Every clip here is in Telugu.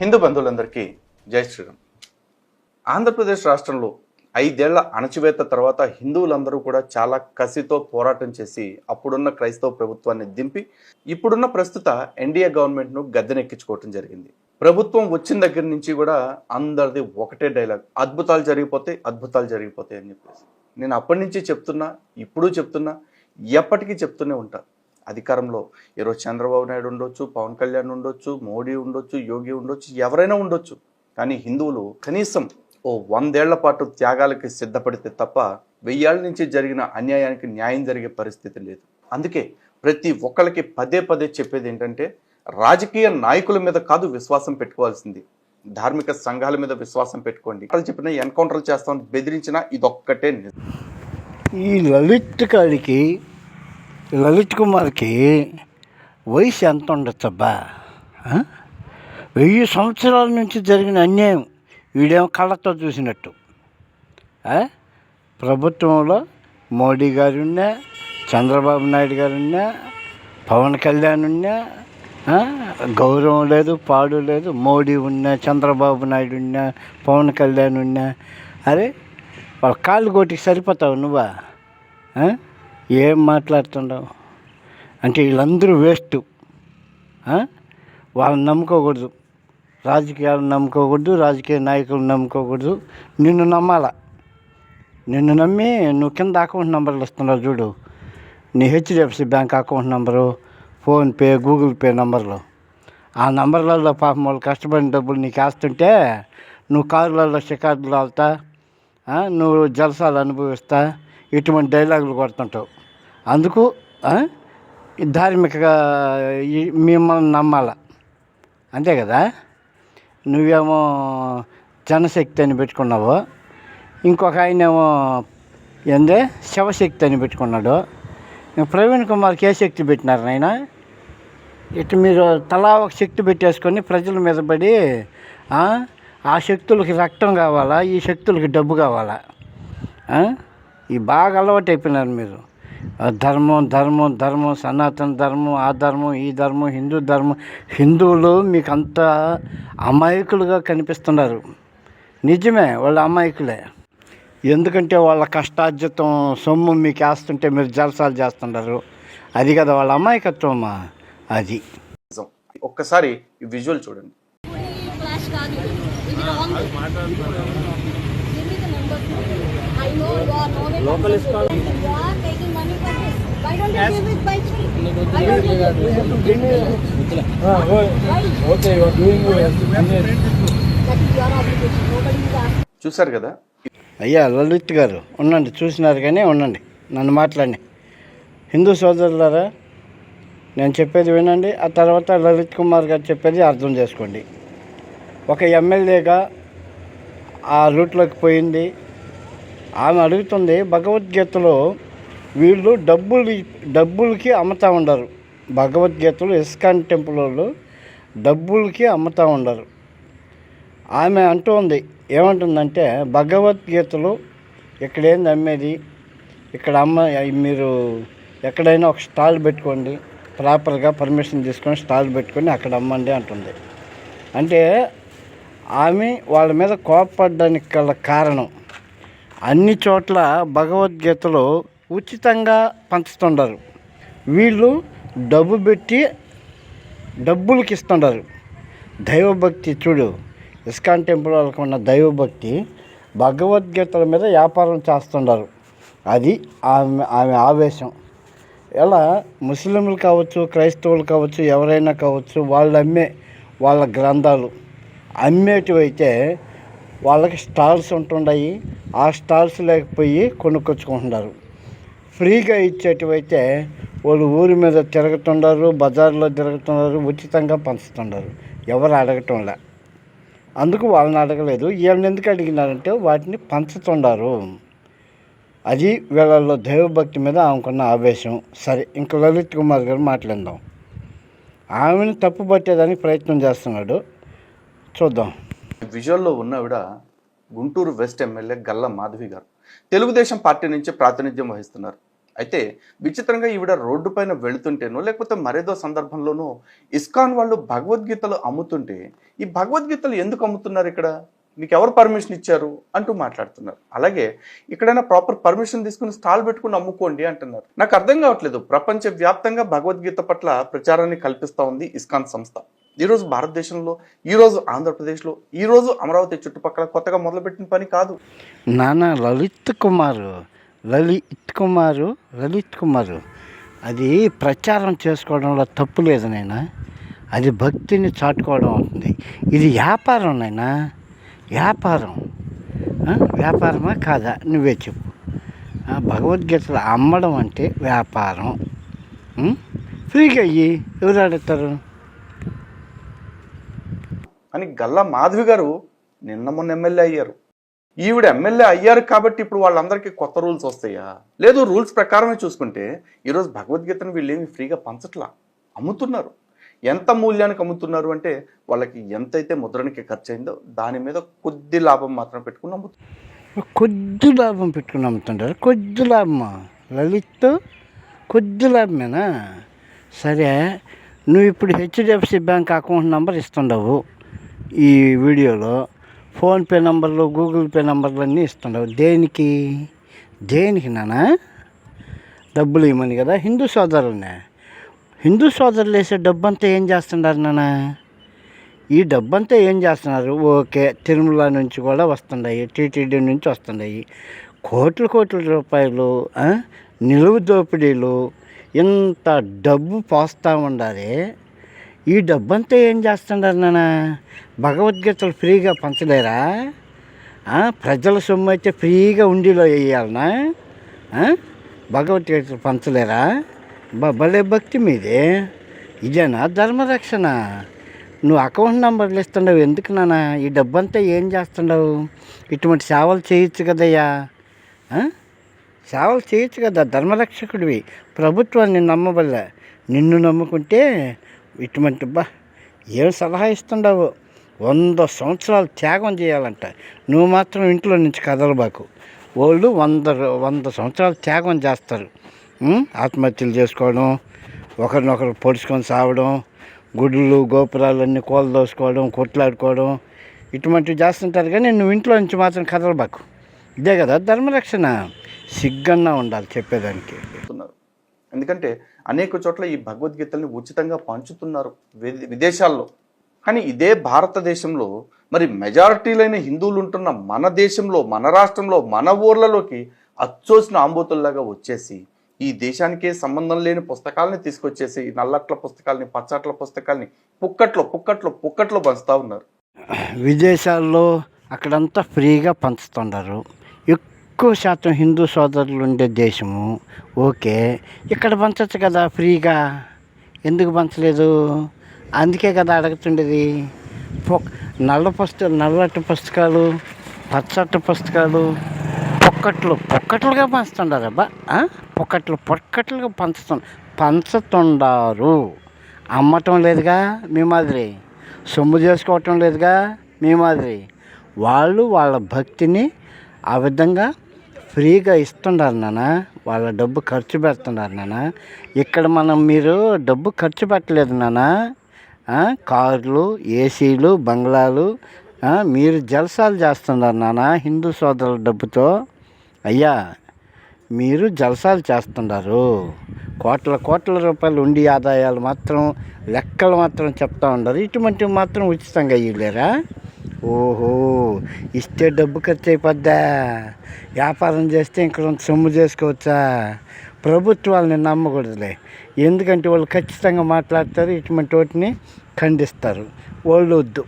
హిందూ బంధువులందరికీ జై శ్రీరామ్. ఆంధ్రప్రదేశ్ రాష్ట్రంలో ఐదేళ్ళ అణచివేత తర్వాత హిందువులందరూ కూడా చాలా కసితో పోరాటం చేసి అప్పుడున్న క్రైస్తవ ప్రభుత్వాన్ని దింపి ఇప్పుడున్న ప్రస్తుత ఎన్డీఏ గవర్నమెంట్ను గద్దెనెక్కించుకోవటం జరిగింది. ప్రభుత్వం వచ్చిన దగ్గర నుంచి కూడా అందరిది ఒకటే డైలాగ్ అద్భుతాలు జరిగిపోతాయి అద్భుతాలు జరిగిపోతాయి అని చెప్పేసి. నేను అప్పటి నుంచి చెప్తున్నా ఇప్పుడు చెప్తున్నా ఎప్పటికీ చెప్తూనే ఉంటాను అధికారంలో. ఈరోజు చంద్రబాబు నాయుడు ఉండొచ్చు పవన్ కళ్యాణ్ ఉండొచ్చు మోడీ ఉండొచ్చు యోగి ఉండొచ్చు ఎవరైనా ఉండొచ్చు. కానీ హిందువులు కనీసం ఓ వందేళ్ళ పాటు త్యాగాలకి సిద్ధపడితే తప్ప వెయ్యేళ్ళ నుంచి జరిగిన అన్యాయానికి న్యాయం జరిగే పరిస్థితి లేదు. అందుకే ప్రతి ఒక్కరికి పదే పదే చెప్పేది ఏంటంటే రాజకీయ నాయకుల మీద కాదు విశ్వాసం పెట్టుకోవాల్సింది. ధార్మిక సంఘాల మీద విశ్వాసం పెట్టుకోండి. వాళ్ళు చెప్పిన ఎన్కౌంటర్ చేస్తామని బెదిరించినా ఇదొక్కటే ఈ లలిత్ గారికి లలిత్ కుమార్కి వయసు ఎంత ఉండొచ్చబ్బా? వెయ్యి సంవత్సరాల నుంచి జరిగిన అన్యాయం వీడేమో కళ్ళతో చూసినట్టు. ప్రభుత్వంలో మోడీ గారు ఉన్నా చంద్రబాబు నాయుడు గారు ఉన్నా పవన్ కళ్యాణ్ ఉన్నా గౌరవం లేదు పాడు లేదు మోడీ ఉన్నా చంద్రబాబు నాయుడు ఉన్నా పవన్ కళ్యాణ్ ఉన్నా అరే వాళ్ళ కాళ్ళు కోటికి సరిపోతావు నువ్వా? ఏం మాట్లాడుతున్నావు అంటే వీళ్ళందరూ వేస్ట్. వాళ్ళని నమ్ముకోకూడదు. రాజకీయాలను నమ్ముకోకూడదు రాజకీయ నాయకులను నమ్ముకోకూడదు. నిన్ను నమ్మాల. నిన్ను నమ్మి నువ్వు కింద అకౌంట్ నెంబర్లు ఇస్తున్నావు చూడు. నీ HDFC bank account number PhonePe Google Pay నంబర్లు. ఆ నంబర్లలో పాపం వాళ్ళు కష్టపడిన డబ్బులు నీకు వేస్తుంటే నువ్వు కారులలో షికార్లు వెళ్తా నువ్వు జలసాలు అనుభవిస్తా ఇటువంటి డైలాగులు కొడుతుంటావు. అందుకు ధార్మికగా మిమ్మల్ని నమ్మాల? అంతే కదా? నువ్వేమో జనశక్తి అని పెట్టుకున్నావు ఇంకొక ఆయనేమో ఏందే? శివశక్తి అని పెట్టుకున్నాడు. ప్రవీణ్ కుమార్కి ఏ శక్తి పెట్టినారు నాయన. ఇటు మీరు తలా ఒక శక్తి పెట్టేసుకొని ప్రజల మీద పడి ఆ, శక్తులకి రక్తం కావాలా? ఈ శక్తులకి డబ్బు కావాలా? ఈ బాగా అలవాటు అయిపోయినారు మీరు. ధర్మం ధర్మం ధర్మం సనాతన ధర్మం ఆ ధర్మం ఈ ధర్మం హిందూ ధర్మం. హిందువులు మీకు అంత అమాయకులుగా కనిపిస్తున్నారు. నిజమే వాళ్ళు అమాయకులే. ఎందుకంటే వాళ్ళ కష్టార్జితం సొమ్ము మీకు వేస్తుంటే మీరు జలసాలు చేస్తున్నారు. అది కదా వాళ్ళ అమాయకత్వమా? అది. ఒక్కసారి ఈ విజువల్ చూడండి. ఫ్లాష్ కాదు ఇది wrong give me the number I know you are no local asking చూశారు కదా? అయ్యా లలిత్ గారు ఉండండి చూసినారు కానీ ఉండండి నన్ను మాట్లాడి హిందూ సోదరులారా నేను చెప్పేది వినండి ఆ తర్వాత లలిత్ కుమార్ గారు చెప్పేది అర్థం చేసుకోండి. ఒక ఎమ్మెల్యేగా ఆ రూట్లోకి పోయింది. ఆమె అడుగుతుంది భగవద్గీతలో వీళ్ళు డబ్బులు డబ్బులకి అమ్ముతూ ఉండరు. భగవద్గీతలు ఇస్కాన్ టెంపుల్ వాళ్ళు డబ్బులకి అమ్ముతా ఉండరు. ఆమె అంటుంది ఏమంటుందంటే భగవద్గీతలు ఇక్కడ ఏంది అమ్మేది ఇక్కడ అమ్మ మీరు ఎక్కడైనా ఒక స్టాల్ పెట్టుకోండి ప్రాపర్గా పర్మిషన్ తీసుకొని స్టాల్ పెట్టుకొని అక్కడ అమ్మండి అంటుంది. అంటే ఆమె వాళ్ళ మీద కోపపడడానికి గల కారణం అన్ని చోట్ల భగవద్గీతలో ఉచితంగా పంచుతుండరు. వీళ్ళు డబ్బు పెట్టి డబ్బులకి ఇస్తుండరు దైవభక్తి చూడు ఇస్కాన్ టెంపుల్ వాళ్ళకు ఉన్న దైవభక్తి భగవద్గీతల మీద వ్యాపారం చేస్తుండరు. అది ఆమె ఆమె ఆవేశం. ఎలా? ముస్లింలు కావచ్చు క్రైస్తవులు కావచ్చు ఎవరైనా కావచ్చు వాళ్ళు అమ్మే వాళ్ళ గ్రంథాలు. అమ్మేటివైతే వాళ్ళకి స్టాల్స్ ఉంటుండయి. ఆ స్టాల్స్ లేకపోయి కొనుక్కొచ్చుకుంటున్నారు. ఫ్రీగా ఇచ్చేటివైతే వాళ్ళు ఊరి మీద తిరుగుతున్నారు బజార్లో తిరుగుతున్నారు ఉచితంగా పంచుతున్నారు ఎవరు అడగటంలే అందుకు వాళ్ళని అడగలేదు. వీళ్ళని ఎందుకు అడిగినారంటే వాటిని పంచుతున్నారు అది వీళ్ళల్లో దైవభక్తి మీద ఆమెకున్న ఆవేశం. సరే ఇంక లలిత్ కుమార్ గారు మాట్లాడదాం. ఆమెను తప్పు పట్టేదానికి ప్రయత్నం చేస్తున్నాడు. చూద్దాం. విజువల్లో ఉన్నవిడ గుంటూరు వెస్ట్ ఎమ్మెల్యే గల్ల మాధవి గారు. తెలుగుదేశం పార్టీ నుంచి ప్రాతినిధ్యం వహిస్తున్నారు. అయితే విచిత్రంగా ఈవిడ రోడ్డు పైన వెళుతుంటేనో లేకపోతే మరేదో సందర్భంలోనో ఇస్కాన్ వాళ్ళు భగవద్గీతలు అమ్ముతుంటే ఈ భగవద్గీతలు ఎందుకు అమ్ముతున్నారు ఇక్కడ? మీకు ఎవరు పర్మిషన్ ఇచ్చారు? అంటూ మాట్లాడుతున్నారు. అలాగే ఇక్కడైనా ప్రాపర్ పర్మిషన్ తీసుకుని స్టాల్ పెట్టుకుని అమ్ముకోండి అంటున్నారు. నాకు అర్థం కావట్లేదు. ప్రపంచ వ్యాప్తంగా భగవద్గీత పట్ల ప్రచారాన్ని కల్పిస్తూ ఉంది ఇస్కాన్ సంస్థ. ఈరోజు భారతదేశంలో ఈరోజు ఆంధ్రప్రదేశ్లో ఈరోజు అమరావతి చుట్టుపక్కల కొత్తగా మొదలుపెట్టిన పని కాదు. నానా లలిత్ కుమారు లలిత్ కుమారు లలిత్ కుమారు. అది ప్రచారం చేసుకోవడంలో తప్పు లేదు నాయన. అది భక్తిని చాటుకోవడం అవుతుంది. ఇది వ్యాపారం నైనా వ్యాపారం. వ్యాపారమా కాదా? నువ్వే చెప్పు. భగవద్గీతలు అమ్మడం అంటే వ్యాపారం. ఫ్రీగా అయ్యి ఎవరు అడుగుతారు అని గల్లా మాధవి గారు నిన్న మొన్న ఎమ్మెల్యే అయ్యారు. ఈవిడ ఎమ్మెల్యే అయ్యారు కాబట్టి ఇప్పుడు వాళ్ళందరికీ కొత్త రూల్స్ వస్తాయా? లేదు రూల్స్ ప్రకారమే చూసుకుంటే ఈరోజు భగవద్గీతను వీళ్ళు ఏమి ఫ్రీగా పంచట్లా. అమ్ముతున్నారు. ఎంత మూల్యానికి అమ్ముతున్నారు అంటే వాళ్ళకి ఎంతైతే ముద్రణకి ఖర్చు అయిందో దాని మీద కొద్ది లాభం మాత్రం పెట్టుకుని అమ్ముతున్నారు కొద్ది లాభం పెట్టుకుని అమ్ముతుంటారు. కొద్ది లాభమా? లలిత్ కొద్ది లాభమేనా? సరే నువ్వు ఇప్పుడు హెచ్డిఎఫ్సి బ్యాంక్ అకౌంట్ నెంబర్ ఇస్తుండవు ఈ వీడియోలో. ఫోన్పే నంబర్లు గూగుల్ పే నంబర్లు అన్నీ ఇస్తుండవు. దేనికి? దేనికి నానా? డబ్బులు ఇవ్వమని కదా? హిందూ సోదరులనే. హిందూ సోదరులు వేసే డబ్బంతా ఏం చేస్తున్నారు నాన్న ఈ డబ్బంతా ఏం చేస్తున్నారు? ఓకే తిరుమల నుంచి కూడా వస్తున్నాయి టీటీడీ నుంచి వస్తున్నాయి కోట్ల కోట్ల రూపాయలు నిలువు దోపిడీలు ఇంత డబ్బు పోస్తూ ఉండాలి ఈ డబ్బంతా ఏం చేస్తున్నారు నాన్న? భగవద్గీతలు ఫ్రీగా పంచలేరా? ప్రజల సొమ్ము అయితే ఫ్రీగా ఉండిలో వేయాలనా? భగవద్గీతలు పంచలేరా? భలే భక్తి మీదే. ఇదేనా ధర్మరక్షణ? నువ్వు అకౌంట్ నెంబర్లు ఇస్తుండవు ఎందుకు నాన్న? ఈ డబ్బంతా ఏం చేస్తుండవు ఇటువంటి సేవలు చేయొచ్చు కదయ్యా. సేవలు చేయొచ్చు కదా ధర్మరక్షకుడివి. ప్రభుత్వాన్ని నమ్మబల్ల నిన్ను నమ్ముకుంటే ఇటువంటి బా ఏం సలహా ఇస్తుండవు? వంద సంవత్సరాలు త్యాగం చేయాలంట. నువ్వు మాత్రం ఇంట్లో నుంచి కదలబాకు. వాళ్ళు వంద వంద సంవత్సరాలు త్యాగం చేస్తారు. ఆత్మహత్యలు చేసుకోవడం ఒకరినొకరు పొడుచుకొని సావడం గుడులు గోపురాలు అన్నీ కూలదోసుకోవడం కొట్లాడుకోవడం ఇటువంటివి చేస్తుంటారు కానీ నువ్వు ఇంట్లో నుంచి మాత్రం కదలబాకు. ఇదే కదా ధర్మరక్షణ. సిగ్గన్నా ఉండాలి చెప్పేదానికి. ఎందుకంటే అనేక చోట్ల ఈ భగవద్గీతల్ని ఉచితంగా పంచుతున్నారు విదేశాల్లో. కానీ ఇదే భారతదేశంలో మరి మెజారిటీలైన హిందువులు ఉంటున్న మన దేశంలో మన రాష్ట్రంలో మన ఊర్లలోకి అచ్చోసిన ఆంబోతుల్లాగా వచ్చేసి ఈ దేశానికే సంబంధం లేని పుస్తకాలని తీసుకొచ్చేసి నల్లట్ల పుస్తకాలని పచ్చట్ల పుస్తకాలని పుక్కట్లో పుక్కట్లో పుక్కట్లో పంచుతూ ఉన్నారు. విదేశాల్లో అక్కడంతా ఫ్రీగా పంచుతున్నారు ఎక్కువ శాతం హిందూ సోదరులు ఉండే దేశము. ఓకే. ఇక్కడ పంచచ్చు కదా ఫ్రీగా. ఎందుకు పంచలేదు? అందుకే కదా అడుగుతుండేది. నల్ల పుస్తక నల్లటి పుస్తకాలు పచ్చటి పుస్తకాలు పొక్కట్లు. పొక్కట్లుగా పంచుతుండారు అబ్బా. పొక్కట్లు పొక్కట్లుగా పంచుతు పంచుతుండారు. అమ్మటం లేదుగా మీ మాదిరి. సొమ్ము చేసుకోవటం లేదుగా మీ మాదిరి. వాళ్ళు వాళ్ళ భక్తిని ఆ విధంగా ఫ్రీగా ఇస్తున్నారు నాన్న. వాళ్ళ డబ్బు ఖర్చు పెడుతున్నారు నాన్న. ఇక్కడ మనం మీరు డబ్బు ఖర్చు పెట్టలేదు నాన్న. కార్లు ఏసీలు బంగ్లాలు మీరు జలసాలు చేస్తున్నారు నాన్న హిందూ సోదరుల డబ్బుతో. అయ్యా మీరు జలసాలు చేస్తున్నారు. కోట్ల కోట్ల రూపాయలు ఉండి ఆదాయాలు మాత్రం లెక్కలు మాత్రం చెప్తా ఉండరు ఇటువంటివి మాత్రం ఉచితంగా ఇవ్వలేరా? ఓహో ఇస్తే డబ్బు ఖర్చు అయిపోద్దా? వ్యాపారం చేస్తే ఇంకొంత సొమ్ము చేసుకోవచ్చా? ప్రభుత్వాలని నమ్మకూడదులే. ఎందుకంటే వాళ్ళు ఖచ్చితంగా మాట్లాడతారు ఇటువంటి వాటిని ఖండిస్తారు. వాళ్ళు వద్దు.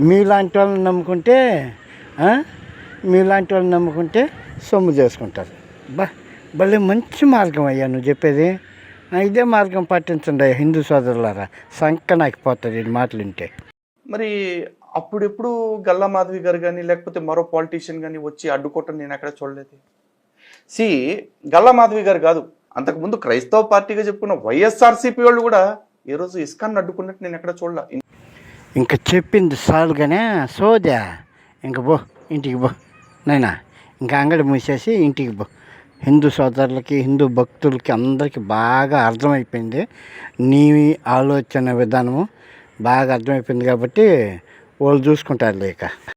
మీలాంటి వాళ్ళని నమ్ముకుంటే మీలాంటి వాళ్ళని నమ్ముకుంటే సొమ్ము చేసుకుంటారు. బా భలే మంచి మార్గం అయ్యా నువ్వు చెప్పేది. ఇదే మార్గం పాటించండి హిందూ సోదరులారా. సంక నాకిపోతుంది ఈ మాటలు వింటే. మరి అప్పుడెప్పుడు గల్లా మాధవి గారు కానీ లేకపోతే మరో పాలిటీషియన్ కానీ వచ్చి అడ్డుకోవటం నేను ఎక్కడ చూడలేదు. సి గల్లా మాధవి గారు కాదు అంతకుముందు క్రైస్తవ పార్టీగా చెప్పుకున్న వైఎస్ఆర్సీపీ వాళ్ళు కూడా ఈరోజు ఇస్కాన్ అడ్డుకున్నట్టు నేను ఎక్కడ చూడలే. ఇంకా చెప్పింది సాలుగానే సోదా. ఇంక బో ఇంటికి బో. నైనా ఇంకా అంగడి మూసేసి ఇంటికి బో. హిందూ సోదరులకి హిందూ భక్తులకి అందరికీ బాగా అర్థమైపోయింది. నీ ఆలోచన విధానము బాగా అర్థమైపోయింది కాబట్టి వాళ్ళు చూసుకుంటారు లేక